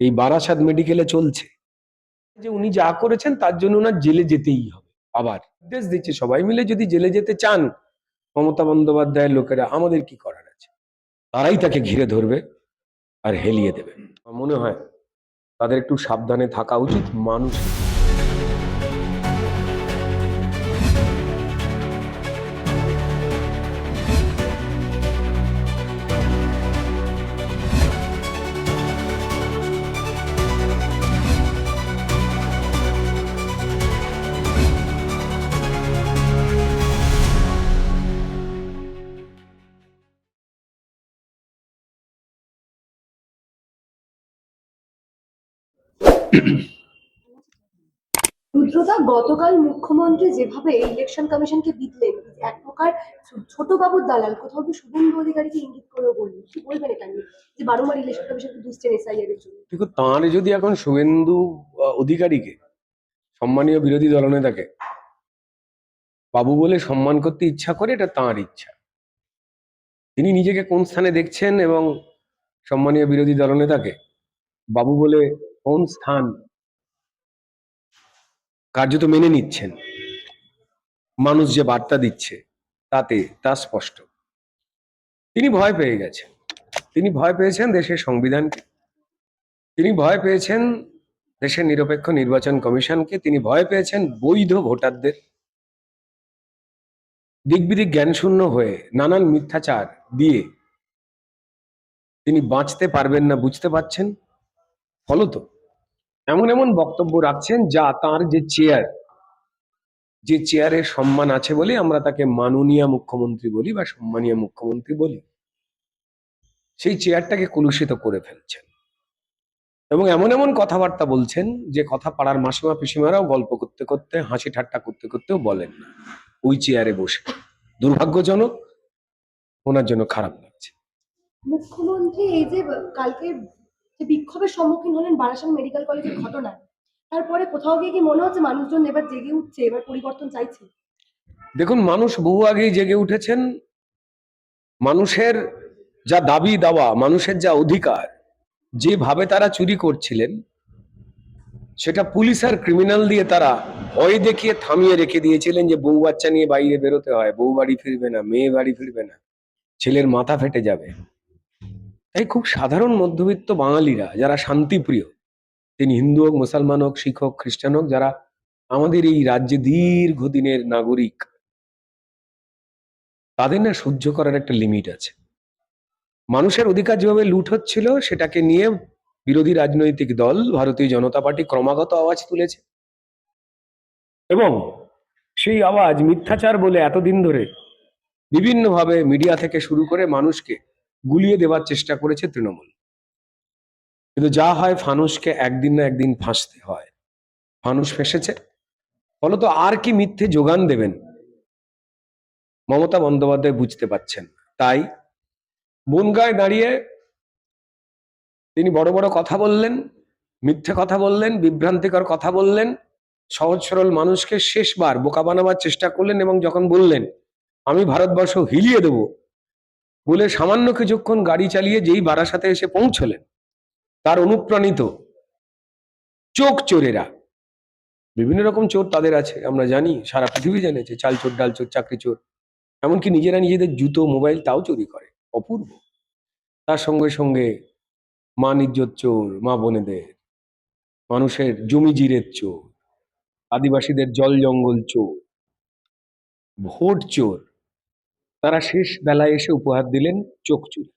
এই বারাসাত মেডিকেলে চলছে। যে উনি যা করেছেন, তার জন্য ওনার জেলে যেতেই হবে। আবার নির্দেশ দিচ্ছে সবাই মিলে যদি জেলে যেতে চান, মমতা বন্দ্যোপাধ্যায়ের লোকেরা, আমাদের কি করার আছে? তারাই তাকে ঘিরে ধরবে আর হেলিয়ে দেবে। মনে হয় তাদের একটু সাবধানে থাকা উচিত, মানুষ রুদ্রদা, গতকাল মুখ্যমন্ত্রী যেভাবে ইলেকশন কমিশনকে বিদলেন এক প্রকার ছোট বাবুর দালাল, কোথাও কি শুভেন্দু অধিকারীকে ইঙ্গিত করেও বললেন? কি বলবেন এটা নিয়ে? যে বারংবার ইলেকশন কমিশনকে দুষছেন এসআইআর জন্য। দেখো তাঁর যদি এখন শুভেন্দু অধিকারীকে সম্মানীয় বিরোধী দলনেতাকে বাবু বলে সম্মান করতে ইচ্ছা করে, এটা তাঁর ইচ্ছা। তিনি নিজেকে কোন স্থানে দেখছেন এবং সম্মানীয় বিরোধী দলনেতাকে বাবু বলে কোন স্থান কার্যত মেনে নিচ্ছেন? মানুষ যে বার্তা দিচ্ছে তাতে তা স্পষ্ট। তিনি ভয় পেয়ে গেছেন। তিনি ভয় পেয়েছেন দেশের সংবিধানকে। তিনি ভয় পেয়েছেন দেশের নিরপেক্ষ নির্বাচন কমিশনকে। তিনি ভয় পেয়েছেন বৈধ ভোটারদের। দিকবিদিক জ্ঞানশূন্য হয়ে নানান মিথ্যাচার দিয়ে তিনি বাঁচতে পারবেন না, বুঝতে পারছেন? ফলত এমন এমন বক্তব্য রাখছেন যা তার যে চেয়ার যে চেয়ারের সম্মান আছে বলে আমরা তাকে মাননীয় মুখ্যমন্ত্রী বলি বা সম্মানীয় মুখ্যমন্ত্রী বলি। সেই চেয়ারটাকে কলুষিত করে ফেলছেন। এবং এমন এমন কথাবার্তা বলছেন যে কথা পাড়ার মাসিমা পিসিমারাও গল্প করতে করতে, হাসি ঠাট্টা করতে করতেও বলেন না। ওই চেয়ারে বসে। দুর্ভাগ্যজনক ওনার জন্য খারাপ লাগছে। মুখ্যমন্ত্রী, এই যে কালকে যে বিক্ষোভের সম্মুখীন হলেন বারাসাত মেডিকেল কলেজের ঘটনায় তারপরে কোথাও গিয়ে কি মনে হচ্ছে মানুষজন এবার জেগে উঠছে, এবার পরিবর্তন চাইছে? দেখুন, মানুষ বহু আগেই জেগে উঠেছেন। মানুষের যা দাবি দাওয়া, মানুষের যা অধিকার, যেভাবে তারা চুরি করছিলেন, সেটা পুলিশ আর ক্রিমিনাল দিয়ে তারা ভয় দেখিয়ে থামিয়ে রেখে দিয়েছিলেন যে বউ বাচ্চা নিয়ে বাইরে বেরোতে হয়, বউ বাড়ি ফিরবে না, মেয়ে বাড়ি ফিরবে না, ছেলের মাথা ফেটে যাবে। তাই খুব সাধারণ মধ্যবিত্ত বাঙালিরা, যারা শান্তিপ্রিয়, তিনি হিন্দু হোক, মুসলমান হোক, শিখ হোক, খ্রিস্টান হোক, যারা আমাদের এই রাজ্যে দীর্ঘদিনের নাগরিক, তাদের না সহ্য করার একটা লিমিট আছে। মানুষের অধিকার যেভাবে লুট হচ্ছিল, সেটাকে নিয়ে বিরোধী রাজনৈতিক দল, ভারতীয় জনতা পার্টি ক্রমাগত আওয়াজ তুলেছে। এবং সেই আওয়াজ মিথ্যাচার বলে এতদিন ধরে বিভিন্নভাবে মিডিয়া থেকে শুরু করে মানুষকে গুলিয়ে দেওয়ার চেষ্টা করেছে তৃণমূল। কিন্তু যা হয় ফানুসকে একদিন না একদিন ফাঁসতে হয়। ফানুস ফেসেছে। ফলত আর কি মিথ্যে যোগান দেবেন? মমতা বন্দ্যোপাধ্যায় বুঝতে পারছেন না। তাই বনগায় দাঁড়িয়ে তিনি বড় বড় কথা বললেন, মিথ্যে কথা বললেন, বিভ্রান্তিকর কথা বললেন, সহজ সরল মানুষকে শেষবার বোকা বানাবার চেষ্টা করলেন এবং যখন বললেন, আমি ভারতবর্ষ হিলিয়ে দেব বলে সামান্য কিছুক্ষণ গাড়ি চালিয়ে যেই বারাসাতে এসে পৌঁছলেন, তার অনুপ্রাণিত চোখ চোরেরা। বিভিন্ন রকম চোর তাদের আছে, আমরা জানি, সারা পৃথিবী জেনেছে চাল চোর ডাল চোর চাকরি চোর এমনকি নিজেরা নিজেদের জুতো, মোবাইল তাও চুরি করে, অপূর্ব। তার সঙ্গে সঙ্গে মান ইজ্জত চোর, মা বোনেদের, মানুষের জমি জিরের চোর, আদিবাসীদের জল জঙ্গল চোর, ভোট চোর। তারা শেষ বেলায় এসে উপহার দিলেন চোখ চুরি।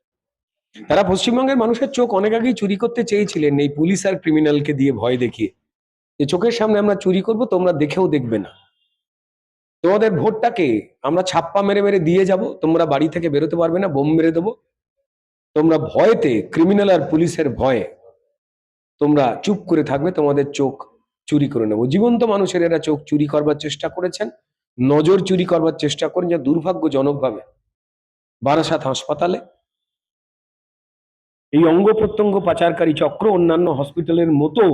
তারা পশ্চিমবঙ্গের মানুষের চোখ অনেক আগেই চুরি করতে চেয়েছিলেন এই পুলিশ আর ক্রিমিনালকে দিয়ে ভয় দেখিয়ে। যে চোখের সামনে আমরা চুরি করব, তোমরা দেখেও দেখবে না। তোমাদের ভোটটাকে আমরা ছাপ্পা মেরে মেরে দিয়ে যাব, তোমরা বাড়ি থেকে বেরোতে পারবে না, বোম মেরে দেবো। তোমরা ভয়েতে ক্রিমিনাল আর পুলিশের ভয়ে তোমরা চুপ করে থাকবে, তোমাদের চোখ চুরি করে নেব। জীবন্ত মানুষের এরা চোখ চুরি করবার চেষ্টা করেছেন। নজর চুরি করবার চেষ্টা করেন, যা দুর্ভাগ্যজনকভাবে। বারাসাত হাসপাতালে এই অঙ্গ প্রত্যঙ্গ পাচারকারী চক্র অন্যান্য হসপিটালের মতো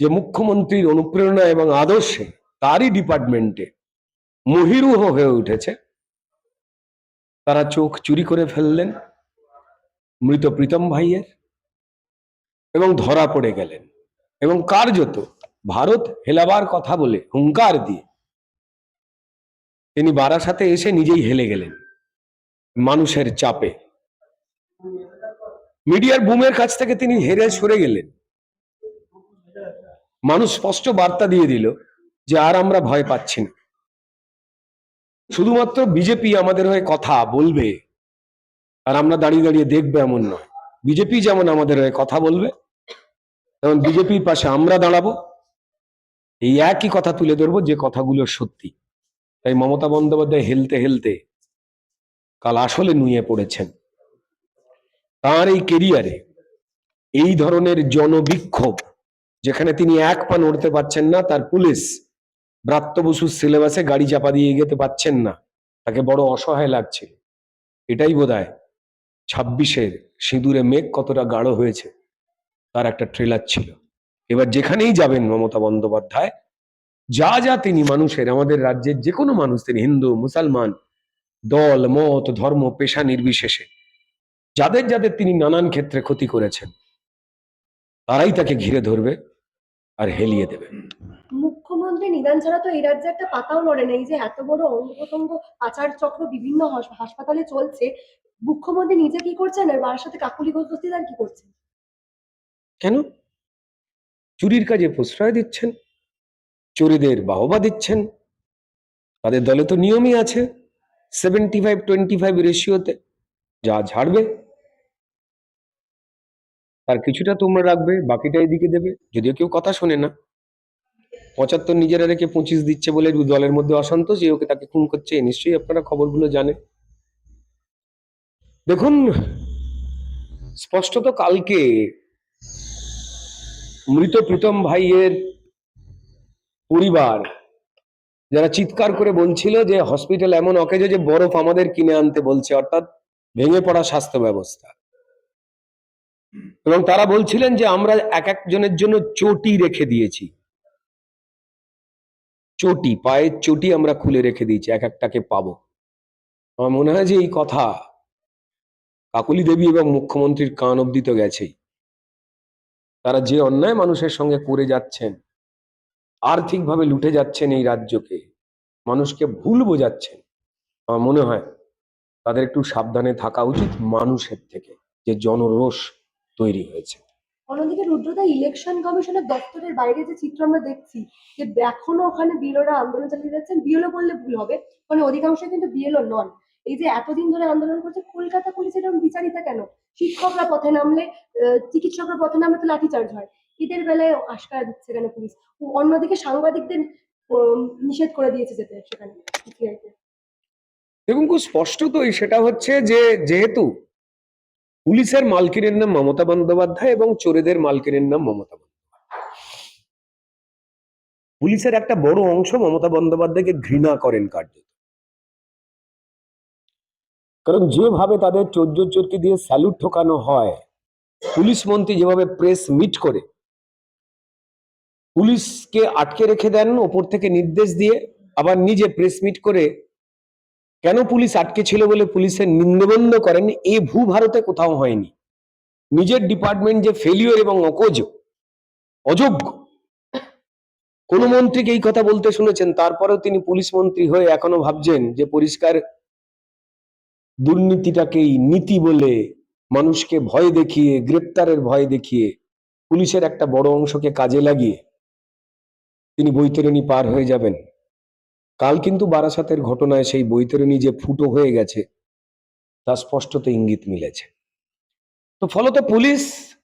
যে মুখ্যমন্ত্রীর অনুপ্রেরণা এবং আদর্শে তারই ডিপার্টমেন্টে মহিরুহ হয়ে উঠেছে, তারা চোখ চুরি করে ফেললেন, মৃত প্রীতম ভাইয়ের, এবং ধরা পড়ে গেলেন। এবং কার্যত ভারত হেলাবার কথা বলে হুঙ্কার দিয়ে তিনি বারাসাতে এসে নিজেই হেলে গেলেন, মানুষের চাপে। মিডিয়ার বুমের কাছ থেকে তিনি হেরে সরে গেলেন। মানুষ স্পষ্ট বার্তা দিয়ে দিল যে আর আমরা ভয় পাচ্ছি না। শুধুমাত্র বিজেপি আমাদের হয়ে কথা বলবে আর আমরা দাঁড়িয়ে দাঁড়িয়ে দেখবে এমন নয়। বিজেপি যেমন আমাদের হয়ে কথা বলবে, তেমন বিজেপির পাশে আমরা দাঁড়াবো। এই একই কথা তুলে ধরবো যে কথাগুলো সত্যি। তাই মমতা বন্দ্যোপাধ্যায় হেলতে হেলতে কাল আসলে নুয়ে পড়েছেন। তার এই কেরিয়ারে এই ধরনের জনবিক্ষোভ যেখানে তিনি এক পা নড়তে পারছেন না, তার পুলিশ ব্রাত্য বসুর সিলেবাসে গাড়ি চাপা দিয়ে যেতে পাচ্ছেন না। তাকে বড় অসহায় লাগছে। এটাই বোধ হয় ছাব্বিশের সিঁদুরে মেঘ কতটা গাঢ় হয়েছে, তার একটা ট্রেলার ছিল। এবার যেখানেই যাবেন মমতা বন্দ্যোপাধ্যায় যা যা তিনি মানুষের আমাদের রাজ্যের যে কোনো মানুষ তিনি হিন্দু মুসলমান দল মত ধর্ম পেশা নির্বিশেষে যাদের যাদের তিনি নানান ক্ষেত্রে ক্ষতি করেছেন তারাই তাকে ঘিরে ধরবে আর হেলিয়ে দেবে। মুখ্যমন্ত্রী নিদান ছাড়া তো এই রাজ্যে একটা পাতাও নড়ে নেই যে এত বড় অঙ্গ প্রত্যঙ্গ পাচার চক্র বিভিন্ন হাসপাতালে চলছে। মুখ্যমন্ত্রী নিজে কি করছেন আর তার সাথে কাকুলি দস্তিদার কি করছেন? কেন? চুরির কাজে প্রশ্রয় দিচ্ছেন? চোরেদের বাহবা দিচ্ছেন। তাদের দলে তো নিয়মই আছে। সেভেন্টি ফাইভ টোয়েন্টি ফাইভ রেশিওতে যা ঝাড়বে, তার কিছুটা তোমরা রাখবে, বাকিটা এদিকে দেবে। যদিও কেউ কথা শোনে না। পঁচাত্তর নিজেরা রেখে পঁচিশ দিচ্ছে বলে দলের মধ্যে অসন্তোষ যে ওকে তাকে খুন করছে নিশ্চয়ই আপনারা খবরগুলো জানেন। দেখুন, স্পষ্টত কালকে মৃত প্রীতম ভাইয়ের পরিবার। যারা চিৎকার করে বলছিল যে হসপিটাল এমন অকেজো যে বরফ আমাদের কিনে আনতে বলছে, অর্থাৎ ভেঙে পড়া স্বাস্থ্য ব্যবস্থা। এবং তারা বলছিলেন যে আমরা এক একজনের জন্য চটি রেখে দিয়েছি। চটি, পায়ের চটি আমরা খুলে রেখে দিয়েছি, এক একটাকে পাবো। আমার মনে হয় যে এই কথা কাকলি দেবী এবং মুখ্যমন্ত্রীর কান অব্দি তো গেছেই। তারা যে অন্যায় মানুষের সঙ্গে করে যাচ্ছেন আর্থিকভাবে লুটে যাচ্ছেন এই রাজ্যকে। মানুষকে ভুল বোঝাচ্ছেন। আমার মনে হয় তাদের একটু সাবধানে থাকা উচিত মানুষের থেকে যে জনরোষ তৈরি হয়েছে। অন্যদিকে রুদ্রদা ইলেকশন কমিশনের দপ্তরের বাইরে যে চিত্র আমরা দেখছি, যে এখনও ওখানে বিএলওরা আন্দোলন চালিয়ে যাচ্ছেন, বিএলও বললে ভুল হবে মানে অধিকাংশ কিন্তু বিএলও নন। এই যে এতদিন ধরে আন্দোলন করছে, কলকাতা পুলিশ এরকম বিচারিতা কেন? শিক্ষকরা পথে নামলে চিকিৎসকরা পথে নামলে তো লাঠিচার্জ হয়। এদের বেলায় আশকারা দিচ্ছে কেন পুলিশ? অন্যদিকে সাংবাদিকদের নিষেধ করে দিয়েছে যেতে সেখানে। এবং খুব স্পষ্টতই সেটা হচ্ছে যে, যেহেতু পুলিশের মালকিনের নাম মমতা বন্দ্যোপাধ্যায় এবং চোরেদের মালকিনের নাম মমতা পুলিশের একটা বড় অংশ মমতা বন্দ্যোপাধ্যায়কে ঘৃণা করেন কার্যত। কারণ যেভাবে তাদের চোদ্দ চোরকি দিয়ে স্যালুট ঠোকানো হয়, পুলিশ মন্ত্রী যেভাবে প্রেস মিট করে পুলিশকে আটকে রেখে দেন, ওপর থেকে নির্দেশ দিয়ে আবার নিজে প্রেস মিট করে কেন পুলিশ আটকে ছিল বলে পুলিশের নিন্দবন্ধ করেন? এ ভূ ভারতে কোথাও হয়নি। নিজের ডিপার্টমেন্ট যে ফেলিওর এবং অকোজ, অযোগ্য, কোন মন্ত্রীকে এই কথা বলতে শুনেছেন, তারপরেও তিনি পুলিশ মন্ত্রী হয়ে এখনও ভাবছেন যে পরিষ্কার দুর্নীতিটাকেই নীতি বলে মানুষকে ভয় দেখিয়ে, গ্রেপ্তারের ভয় দেখিয়ে পুলিশের একটা বড় অংশকে কাজে লাগিয়ে তিনি বৈতরণী পার হয়ে যাবেন। কাল কিন্তু বারাসাতের ঘটনায় সেই বৈতরণী যে ফুটো হয়ে গেছে, তা স্পষ্টত ইঙ্গিত মিলেছে। তো ফলত পুলিশ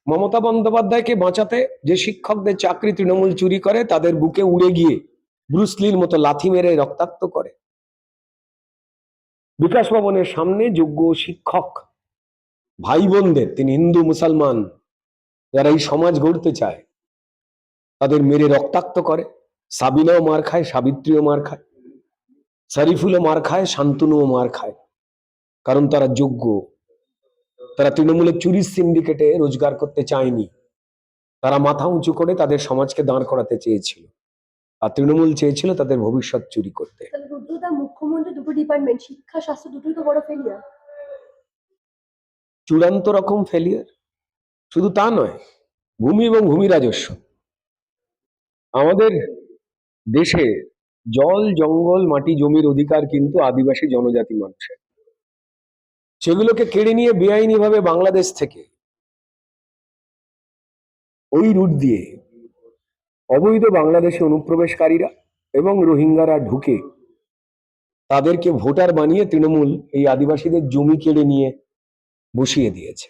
মমতা বন্দ্যোপাধ্যায়কে বাঁচাতে যে শিক্ষকদের চাকরি তৃণমূল চুরি করে, তাদের বুকে উড়ে গিয়ে ব্রুসলির মতো লাথি মেরে রক্তাক্ত করে। বিকাশ ভবনের সামনে যোগ্য শিক্ষক ভাই বোনদের তিনি হিন্দু, মুসলমান, যারা এই সমাজ গড়তে চায়, তাদের মেরে রক্তাক্ত করে। সাবিনাও মার খায় সাবিত্রীও মার খায় শরীফুলও মার খায় শান্তনুও মার খায়। কারণ তারা যোগ্য। তারা তৃণমূলের চুরি সিন্ডিকেটে রোজগার করতে চায়নি। তারা মাথা উঁচু করে তাদের সমাজকে দাঁড় করাতে চেয়েছিল। আর তৃণমূল চেয়েছিল তাদের ভবিষ্যৎ চুরি করতে। মুখ্যমন্ত্রী দুটো ডিপার্টমেন্ট শিক্ষা স্বাস্থ্য দুটোই তো বড় ফেলিয়ার চূড়ান্ত রকম ফেলিয়ার শুধু তা নয় ভূমি এবং ভূমি রাজস্ব। আমাদের দেশে জল, জঙ্গল, মাটি, জমির অধিকার কিন্তু আদিবাসী জনজাতি মানুষের। সেগুলোকে কেড়ে নিয়ে বেআইনিভাবে বাংলাদেশ থেকে ওই রুট দিয়ে অবৈধ বাংলাদেশে অনুপ্রবেশকারীরা এবং রোহিঙ্গারা ঢুকে তাদেরকে ভোটার বানিয়ে তৃণমূল এই আদিবাসীদের জমি কেড়ে নিয়ে বসিয়ে দিয়েছে।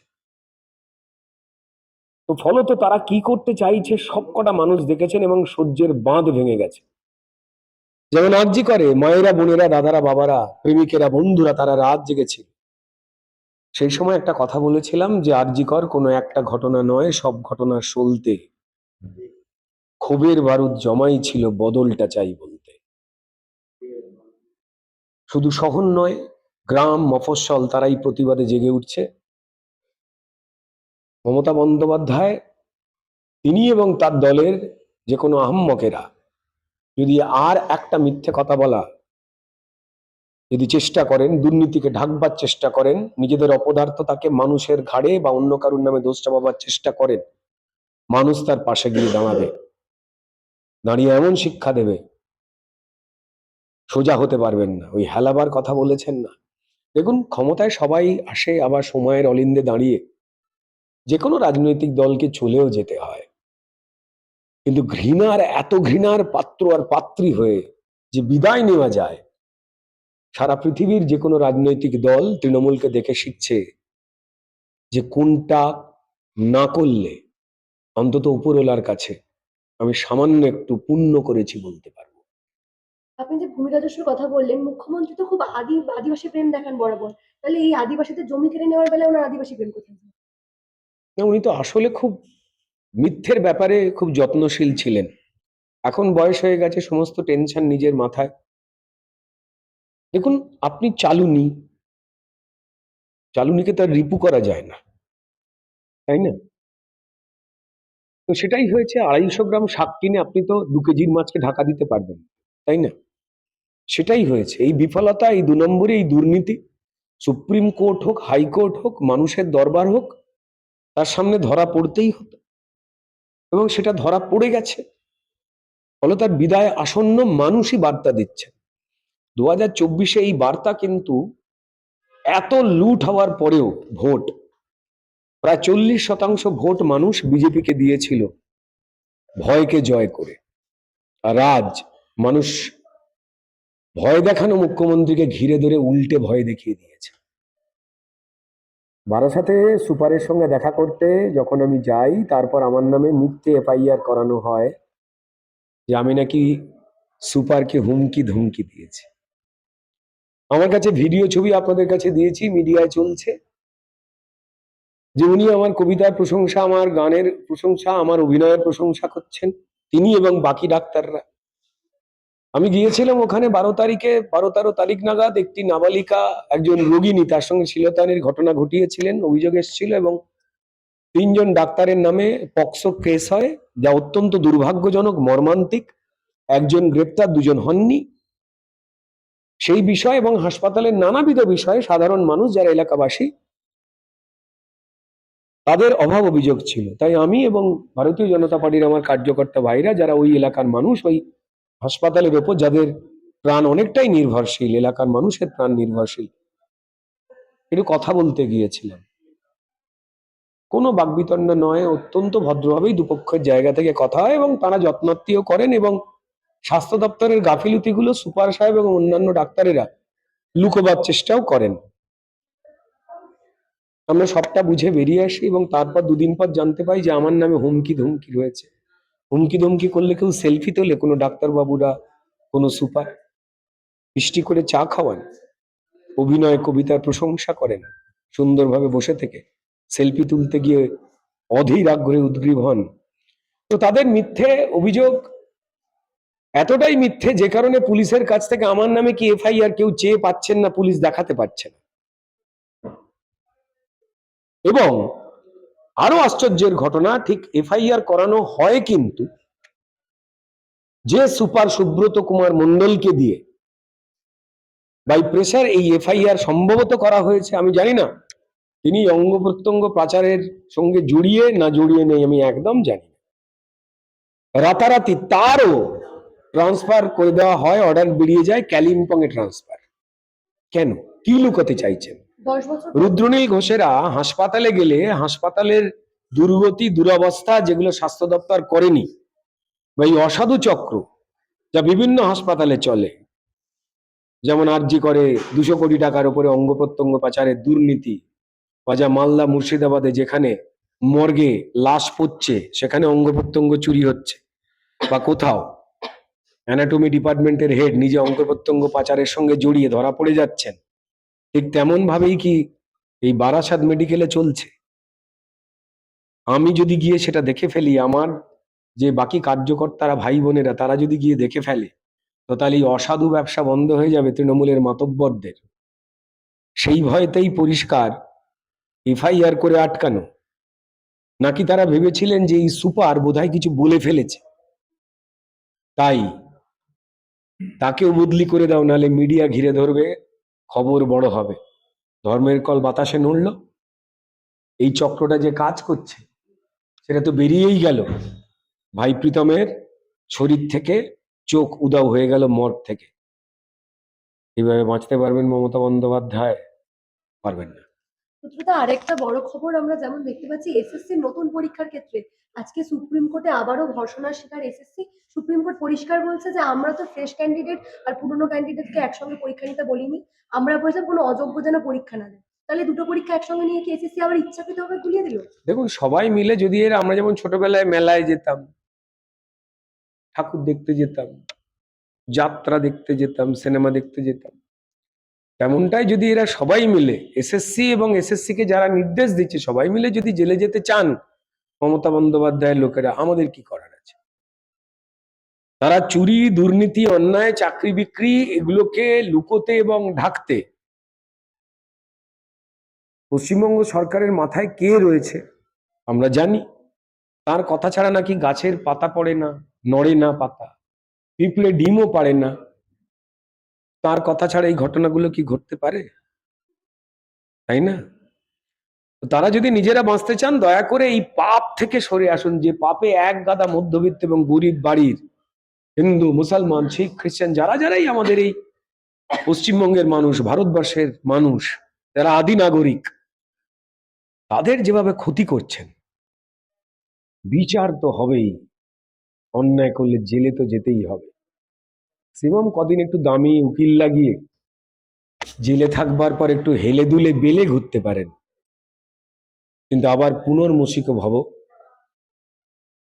তো ফলত তারা কি করতে চাইছে সবকটা মানুষ দেখেছেন এবং সহ্যের বাঁধ ভেঙে গেছে। যেমন আর্জি করে, মায়েরা, বোনেরা, দাদারা, বাবারা, প্রেমিকেরা, বন্ধুরা, তারা রাত জেগেছিল সেই সময় একটা কথা বলেছিলাম যে আরজিকর কোনো একটা ঘটনা নয়, সব ঘটনা সলতে। ক্ষোভের বারুদ জমাই ছিল বদলটা চাই বলতে। শুধু শহর নয়, গ্রাম, মফস্বল, তারাই প্রতিবাদে জেগে উঠছে। মমতা বন্দ্যোপাধ্যায়, তিনি এবং তার দলের যে কোনো আহম্মকেরা, যদি আর একটা মিথ্যে কথা বলা, যদি চেষ্টা করেন, দুর্নীতিকে ঢাকবার চেষ্টা করেন, নিজেদের অপদার্থতাকে মানুষের ঘাড়ে বা অন্য কারুর নামে দোষ চাপাবার চেষ্টা করেন, মানুষ তার পাশে গিয়ে দাঁড়াবে, দাঁড়িয়ে এমন শিক্ষা দেবে, সোজা হতে পারবেন না, ওই হেলাবার কথা বলেছেন না। দেখুন, ক্ষমতায় সবাই আসে, আবার সময়ের অলিন্দে দাঁড়িয়ে যে কোনো রাজনৈতিক দলকে চলেও যেতে হয়। কিন্তু ঘৃণার, এত ঘৃণার পাত্র আর পাত্রী হয়ে যে বিদায় নেওয়া যায়, সারা পৃথিবীর যে কোনো রাজনৈতিক দল তৃণমূলকে দেখে শিখছে যে কোনটা না করলে অন্তত উপরওয়ালার কাছে আমি সামান্য একটু পুণ্য করেছি বলতে পারব। আপনি যে ভূমি রাজস্বের কথা বললেন, মুখ্যমন্ত্রী তো খুব আদি, আদিবাসী প্রেম দেখান বরাবর। তাহলে এই আদিবাসীদের জমি কেড়ে নেওয়ার বেলায় ওনার আদিবাসী প্রেম কোথায়? উনি তো আসলে খুব মিথ্যের ব্যাপারে খুব যত্নশীল ছিলেন। এখন বয়স হয়ে গেছে, সমস্ত টেনশন নিজের মাথায়। দেখুন, আপনি চালুনি। চালুনিকে তার রিপু করা যায় না। তাই না? তো সেটাই হয়েছে, আড়াইশো গ্রাম শাক কিনে আপনি তো দু কেজির মাছকে ঢাকা দিতে পারবেন, তাই না? সেটাই হয়েছে। এই বিফলতা, এই দু নম্বরে এই দুর্নীতি, সুপ্রিম কোর্ট হোক, হাইকোর্ট হোক, মানুষের দরবার হোক তার সামনে ধরা পড়তেই হতো। এবং সেটা ধরা পড়ে গেছে। ফলে তার বিদায় আসন্ন মানুষই বার্তা দিচ্ছে। দু হাজার চব্বিশে এই বার্তা কিন্তু এত লুট হওয়ার পরেও ভোট, প্রায় চল্লিশ শতাংশ ভোট মানুষ বিজেপিকে দিয়েছিল ভয়কে জয় করে। আর আজ মানুষ ভয় দেখানো মুখ্যমন্ত্রীকে ঘিরে ধরে উল্টে ভয় দেখিয়ে দিয়েছে। বারাসাতে সুপারের সঙ্গে দেখা করতে যখন আমি যাই, তারপর আমার নামে মিথ্যে এফআইআর করানো হয় যে আমি নাকি সুপারকে হুমকি ধুমকি দিয়েছি। আমার কাছে ভিডিও ছবি আপনাদের কাছে দিয়েছি, মিডিয়ায় চলছে। যে উনি আমার কবিতার প্রশংসা, আমার গানের প্রশংসা, আমার অভিনয়ের প্রশংসা করছেন। তিনি এবং বাকি ডাক্তাররা। আমি গিয়েছিলাম ওখানে বারো তারিখে, বারো তেরো তারিখ নাগাদ একটি নাবালিকা, একজন রোগিনী তার সঙ্গে শিলতানের ঘটনা ঘটিয়েছিলেন, অভিযোগ এসেছিল এবং তিনজন ডাক্তারের নামে পক্সো কেস হয়, যা অত্যন্ত দুর্ভাগ্যজনক, মর্মান্তিক। একজন গ্রেপ্তার, দুজন হননি। সেই বিষয় এবং হাসপাতালের নানাবিধ বিষয়ে সাধারণ মানুষ যারা এলাকাবাসী, তাদের অভাব অভিযোগ ছিল। তাই আমি এবং ভারতীয় জনতা পার্টির আমার কার্যকর্তা ভাইরা, যারা ওই এলাকার মানুষ, ওই হাসপাতালের ওপর যাদের প্রাণ অনেকটাই নির্ভরশীল, এলাকার মানুষের প্রাণ নির্ভরশীল। একটু কথা বলতে গিয়েছিলাম। কোনো বাকবিতণ্ড নয়, অত্যন্ত ভদ্রভাবেই দুপক্ষের জায়গা থেকে কথা হয় এবং তারা যত্নার্থীও করেন এবং স্বাস্থ্য দপ্তরের গাফিলতিগুলো সুপার সাহেব এবং অন্যান্য ডাক্তারেরা লুকোবার চেষ্টাও করেন। আমরা সবটা বুঝে বেরিয়ে আসি এবং তারপর দুদিন পর জানতে পাই যে আমার নামে হুমকি ধুমকি রয়েছে। হুমকি ধমকি করলে কেউ সেলফি তোলে, কোনো ডাক্তারবাবুরা, কোনো সুপার? বৃষ্টি করে চা খাওয়ান। অভিনয়, কবিতার প্রশংসা করেন। সুন্দরভাবে বসে থেকে সেলফি তুলতে গিয়ে অধীর আগ্রহে উদ্গ্রীব হন। তো তাদের মিথ্যে অভিযোগ এতটাই মিথ্যে যে কারণে পুলিশের কাছ থেকে আমার নামে কি এফআইআর কেউ চেয়ে পাচ্ছেন না, পুলিশ দেখাতে পারছে না। এবং আরও আশ্চর্যের ঘটনা, ঠিক এফআইআর করানো হয় কিন্তু যে সুপার সুব্রত কুমার মন্ডলকে দিয়ে বাই প্রেসার এই এফআইআর সম্ভবত করা হয়েছে, আমি জানি না। তিনি অঙ্গ প্রত্যঙ্গ পাচারের সঙ্গে জড়িয়ে না জড়িয়ে নেই, আমি একদম জানি রাতারাতি তারও ট্রান্সফার করে দেওয়া হয় অর্ডার বেরিয়ে যায় ক্যালিম্পং এ ট্রান্সফার কেন? কি লুকোতে চাইছেন? রুদ্রনীল ঘোষেরা হাসপাতালে গেলে হাসপাতালের দুর্গতি, দুরবস্থা যেগুলো স্বাস্থ্য দপ্তর করেনি বা এই অসাধু চক্র যা বিভিন্ন হাসপাতালে চলে, যেমন আরজি করে দুশো কোটি টাকার উপরে অঙ্গ প্রত্যঙ্গ পাচারের দুর্নীতি বা যা মালদা মুর্শিদাবাদে যেখানে মর্গে লাশ পড়ছে, সেখানে অঙ্গ প্রত্যঙ্গ চুরি হচ্ছে বা কোথাও অ্যানাটমি ডিপার্টমেন্টের হেড নিজে অঙ্গ প্রত্যঙ্গ পাচারের সঙ্গে জড়িয়ে ধরা পড়ে যাচ্ছেন। ঠিক তেমন ভাবেই কি এই বারাসাত মেডিকেলে চলছে? আমি যদি গিয়ে সেটা দেখে ফেলি, আমার যে বাকি কার্যকর্তারা ভাই বোনেরা তারা যদি গিয়ে দেখে ফেলে, তো তাহলে এই অসাধু ব্যবসা বন্ধ হয়ে যাবে তৃণমূলের মাতব্বরদের। সেই ভয়তেই পরিষ্কার এফআইআর করে আটকানো। নাকি তারা ভেবেছিলেন যে এই সুপার বোধহয় কিছু বলে ফেলেছে? তাই তাকেও বদলি করে দাও নালে মিডিয়া ঘিরে ধরবে। খবর বড় হবে। ধর্মের কল বাতাসে নড়ল। এই চক্রটা যে কাজ করছে, সেটা তো বেরিয়েই গেল। ভাই প্রীতমের শরীর থেকে চোখ উদাও হয়ে গেল মর থেকে। এইভাবে বাঁচতে পারবেন মমতা বন্দ্যোপাধ্যায়? পারবেন না। সুত্রতা আরেকটা বড় খবর আমরা যেমন দেখতে পাচ্ছি এসএসসি নতুন পরীক্ষার ক্ষেত্রে। আজকে সুপ্রিম কোর্টে আবারও ধর্ষণার শিকার এসএসসি সুপ্রিম কোর্ট পরিষ্কার বলছে যে, আমরা তো ফ্রেশ ক্যান্ডিডেট আর পুরনো ক্যান্ডিডেটকে একসঙ্গে পরীক্ষা নিতে বলিনি। আমরা বলছিলাম কোনো অযোগ্য যেন পরীক্ষা না দেয়। তাহলে দুটো পরীক্ষা একসঙ্গে নিয়ে কি এসএসসি আবার ইচ্ছাকৃতভাবে গুলিয়ে দিল? দেখুন, সবাই মিলে যদি এর, আমরা যেমন ছোটবেলায় মেলায় যেতাম, ঠাকুর দেখতে যেতাম, যাত্রা দেখতে যেতাম, সিনেমা দেখতে যেতাম তেমনটাই যদি এরা সবাই মিলে এসএসসি এবং এসএসসি কে যারা নির্দেশ দিচ্ছে, সবাই মিলে যদি জেলে যেতে চান, মমতা বন্দ্যোপাধ্যায়ের লোকেরা, আমাদের কি করার আছে? তারা চুরি, দুর্নীতি, অন্যায়, চাকরি বিক্রি এগুলোকে লুকোতে এবং ঢাকতে পশ্চিমবঙ্গ সরকারের মাথায় কে রয়েছে, আমরা জানি। তার কথা ছাড়া নাকি গাছের পাতা পড়ে না, নড়ে না পাতা। পিঁপড়ে ডিমও পারে না। তার কথা ছাড়া এই ঘটনাগুলো কি ঘটতে পারে? তাই না? তারা যদি নিজেরা বাঁচতে চান, দয়া করে এই পাপ থেকে সরে আসুন যে পাপে এক গাদা মধ্যবিত্ত এবং গরিব বাড়ির হিন্দু, মুসলমান, শিখ, খ্রিস্টান, যারা যারাই আমাদের এই পশ্চিমবঙ্গের মানুষ, ভারতবর্ষের মানুষ, যারা আদি নাগরিক, তাদের যেভাবে ক্ষতি করছেন, বিচার তো হবেই। অন্যায় করলে জেলে তো যেতেই হবে। শিবম কদিন একটু দামি উকিল লাগিয়ে জেলে থাকবার পর একটু হেলে দুলে বেলে ঘুরতে পারেন। কিন্তু আবার পুনর্মসিক ভব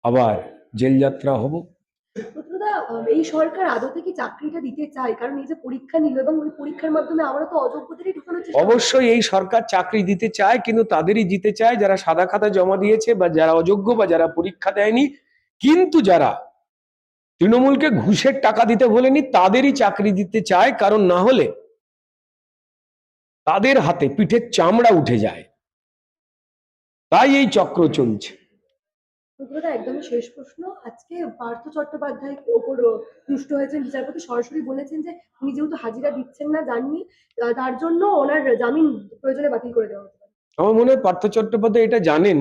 আবার জেল যাত্রা হব এই সরকার আদতে কি চাকরিটা দিতে চায়? কারণ এই যে পরীক্ষা নিল এবং ওই পরীক্ষার মাধ্যমে আমরা তো অযোগ্যদেরই ঢুকানোর চেষ্টা অবশ্যই এই সরকার চাকরি দিতে চায় কিন্তু তাদেরই দিতে চায় যারা সাদা খাতা জমা দিয়েছে বা যারা অযোগ্য বা যারা পরীক্ষা দেয়নি। কিন্তু যারা তৃণমূলকে ঘুষের টাকা দিতে বলেনি তাদেরই চাকরি দিতে চায় কারণ না হলে তাদের হাতে পিঠের চামড়া উঠে যায়। তাই এই চক্র চলছে। একদমই শেষ প্রশ্ন। আজকে পার্থ চট্টোপাধ্যায়ের ওপর দুষ্ট হয়েছেন বিচারপতি। সরাসরি বলেছেন যে উনি যেহেতু হাজিরা দিচ্ছেন না জাননি তার জন্য ওনার জামিন প্রয়োজনে বাতিল করে দেওয়া আমার মনে হয় পার্থ চট্টোপাধ্যায় এটা জানেন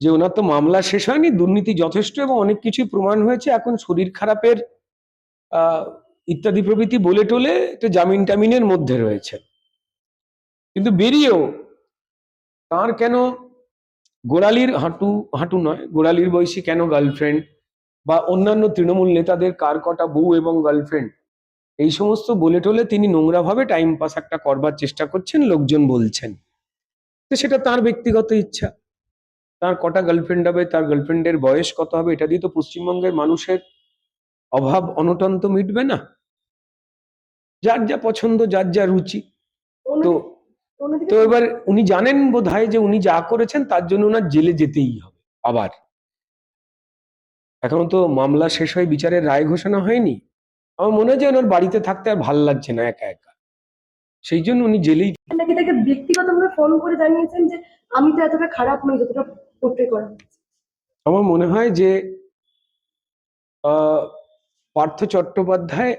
যে ওনার তো মামলা শেষ হয়নি, দুর্নীতি যথেষ্ট এবং অনেক কিছুই প্রমাণ হয়েছে। এখন শরীর খারাপের ইত্যাদি প্রভৃতি বলে টলে একটা জামিন টামিনের মধ্যে রয়েছে। কিন্তু বেরিয়েও তার কেন গোড়ালির হাঁটু হাঁটু নয়, গোড়ালির বয়সী কেন গার্লফ্রেন্ড বা অন্যান্য তৃণমূল নেতাদের কার কটা বউ এবং গার্লফ্রেন্ড এই সমস্ত বলে টলে তিনি নোংরাভাবে টাইম পাস একটা করবার চেষ্টা করছেন, লোকজন বলছেন। তো সেটা তার ব্যক্তিগত ইচ্ছা। তার কটা গার্লফ্রেন্ড হবে, তার গার্লফ্রেন্ডের বয়স কত হবে, এটা দিয়ে তো পশ্চিমবঙ্গের মানুষের অভাব অনটন তো মিটবে না। যার যা পছন্দ, যার যা রুচি। তো তো এবার উনি জানেন বোধ যে উনি যা করেছেন, তার জন্য ওনার জেলে যেতেই হবে, আবার। এখনও তো মামলা শেষ হয়ে বিচারের রায় ঘোষণা হয়নি। আমার মনে হয় যে ওনার বাড়িতে থাকতে আর ভালো লাগছে না একা একা। সেই জন্য উনি জেলেই তাকে ব্যক্তিগতভাবে ফোন করে জানিয়েছেন যে, আমি তো এতটা খারাপ নই, যতটা আমার মনে হয় যে পার্থ চট্টোপাধ্যায়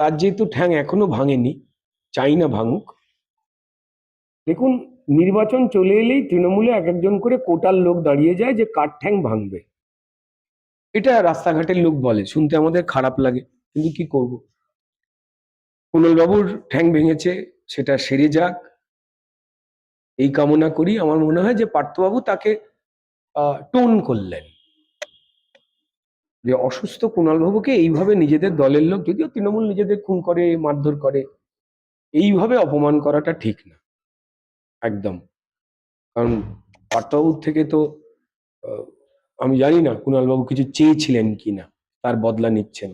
তার যেহেতু ঠ্যাং এখনও ভাঙেনি চাই না ভাঙুক, দেখুন, নির্বাচন চলে এলেই তৃণমূলে এক একজন করে কোটার লোক দাঁড়িয়ে যায় যে কার ঠ্যাং ভাঙবে। এটা রাস্তাঘাটের লোক বলে, শুনতে আমাদের খারাপ লাগে, কিন্তু কি করব? কুণাল বাবুর ঠ্যাং ভেঙেছে, সেটা সেরে যাক এই কামনা করি। আমার মনে হয় যে পার্থবাবু তাকে টোন করলেন। যে অসুস্থ কুণাল বাবুকে এইভাবে নিজেদের দলের লোক, যদিও তৃণমূল নিজেদের খুন করে, মারধর করে, এইভাবে অপমান করাটা ঠিক না। একদম। কারণ পার্থবাবুর থেকে তো আমি জানি না কুণাল বাবু কিছু চেয়েছিলেন কিনা, তার বদলা নিচ্ছেন।